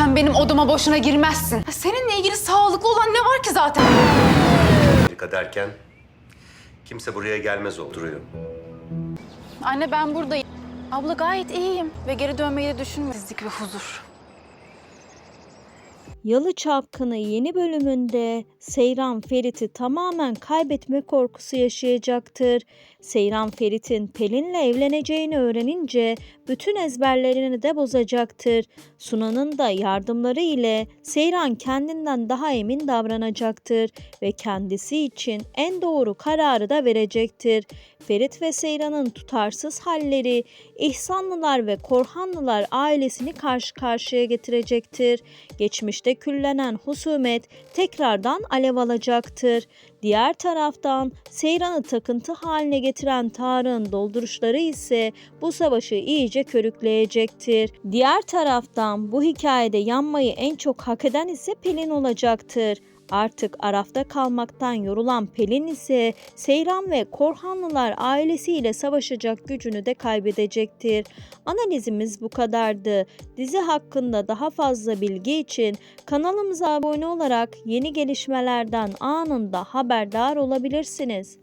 Sen benim odama boşuna girmezsin. Seninle ilgili sağlıklı olan ne var ki zaten? Amerika derken kimse buraya gelmez oturuyor. Anne ben buradayım. Abla gayet iyiyim ve geri dönmeyi de düşünmezlik ve huzur. Yalı Çapkını yeni bölümünde Seyran Ferit'i tamamen kaybetme korkusu yaşayacaktır. Seyran Ferit'in Pelin'le evleneceğini öğrenince bütün ezberlerini de bozacaktır. Sunan'ın da yardımları ile Seyran kendinden daha emin davranacaktır ve kendisi için en doğru kararı da verecektir. Ferit ve Seyran'ın tutarsız halleri İhsanlılar ve Korhanlılar ailesini karşı karşıya getirecektir. Geçmişte küllenen husumet tekrardan alev alacaktır. Diğer taraftan Seyran'ı takıntı haline getiren Tarık'ın dolduruşları ise bu savaşı iyice körükleyecektir. Diğer taraftan bu hikayede yanmayı en çok hak eden ise Pelin olacaktır. Artık Araf'ta kalmaktan yorulan Pelin ise Seyran ve Korhanlılar ailesiyle savaşacak gücünü de kaybedecektir. Analizimiz bu kadardı. Dizi hakkında daha fazla bilgi için kanalımıza abone olarak yeni gelişmelerden anında haberdar olabilirsiniz.